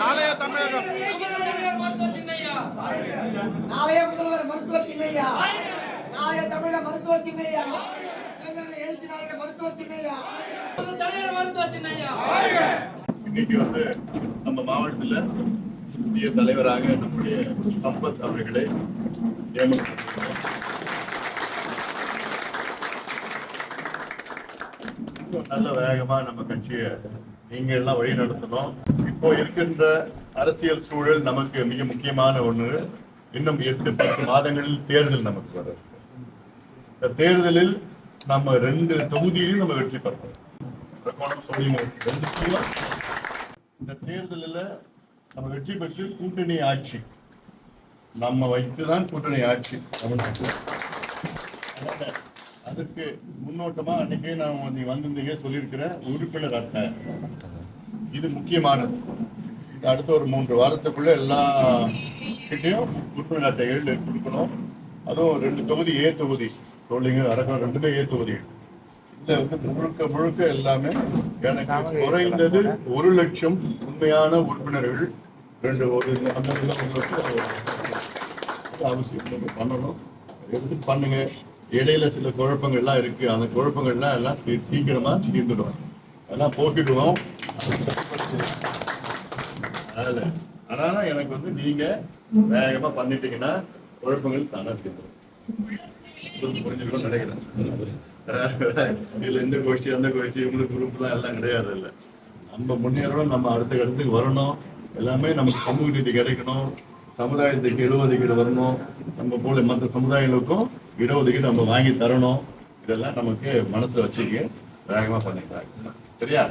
நாளைய தமிழகம். மருத்துவ சின்னையா நாளைய முதல்வர் மருத்துவர் சின்னையா. நாளைய தமிழக மருத்துவர் சின்னையா. எழுச்சி நாயக மருத்துவர் சின்னையா தலைவர் மருத்துவ சின்னையா. இன்னைக்கு வந்து நம்ம மாவட்டத்துல புதிய தலைவராக நம்முடைய சம்பத் அவர்களை நியமனம் நல்ல வேகமா நம்ம கட்சியை நீங்க எல்லாம் வழி நடத்தணும். இப்போ இருக்கின்ற அரசியல் சூழல் நமக்கு மிக முக்கியமான ஒண்ணு இன்னும் எட்டு பத்து மாதங்களில் தேர்தல் நமக்கு வரும் இந்த தேர்தலில் நம்ம ரெண்டு தொகுதியிலும் நம்ம வெற்றி பெறணும். இந்த தேர்தலில் நம்ம வெற்றி பெற்று கூட்டணி ஆட்சி. நம்ம வைத்துதான் கூட்டணி ஆட்சி. தமிழ்நாட்டில் அதனால முன்னோட்டமாக முன்னோட்டமா அன்னைக்கே நான் நீ வந்திருந்தீங்க சொல்லியிருக்கிற உறுப்பினர் அட்டை. இது முக்கியமானது. இது அடுத்த ஒரு மூன்று வாரத்துக்குள்ள எல்லா கிட்டையும் உறுப்பினர் அட்டைகள் கொடுக்கணும். அதுவும் ரெண்டு தொகுதி ஏ தொகுதி. சொல்லிங்க அரகம் ரெண்டுமே ஏ தொகுதி. இதுல வந்து முழுக்க முழுக்க எல்லாமே எனக்கு குறைந்தது ஒரு லட்சம் உண்மையான உறுப்பினர்கள் ரெண்டு ஒரு அந்த அவசியம். பண்ணணும். எடுத்து பண்ணுங்க? இடையில சில குழப்பங்கள்லாம் இருக்கு. அந்த குழப்பங்கள்லாம் எல்லாம் சீ- சீக்கிரமா தீர்ந்துடும். அதெல்லாம் போக்கிடுவோம். அதனால அதனால எனக்கு வந்து நீங்க வேகமா பண்ணிட்டீங்கன்னா குழப்பங்கள் தானே தீர்ந்துடும் புரிஞ்சு- புரிஞ்சுக்கணும்னு நினைக்கிறேன். இதுல இந்த கோஷ்டி அந்த கோஷ்டி இவங்களுக்கு குரூப்லாம் எல்லாம் கிடையாது இல்ல நம்ம முன்னேறணும் நம்ம அடுத்த இடத்துக்கு வரணும். எல்லாமே நமக்கு சமூக நீதி கிடைக்கணும். சமுதாயத்துக்கு இடஒதுக்கீடு வரணும். நம்ம போல மற்ற சமுதாயங்களுக்கும் இடஒதுக்கீடு நம்ம வாங்கி தரணும். இதெல்லாம் நமக்கு மனசுல வச்சுக்க வேகமா பண்ணிக்கலாம். சரியா?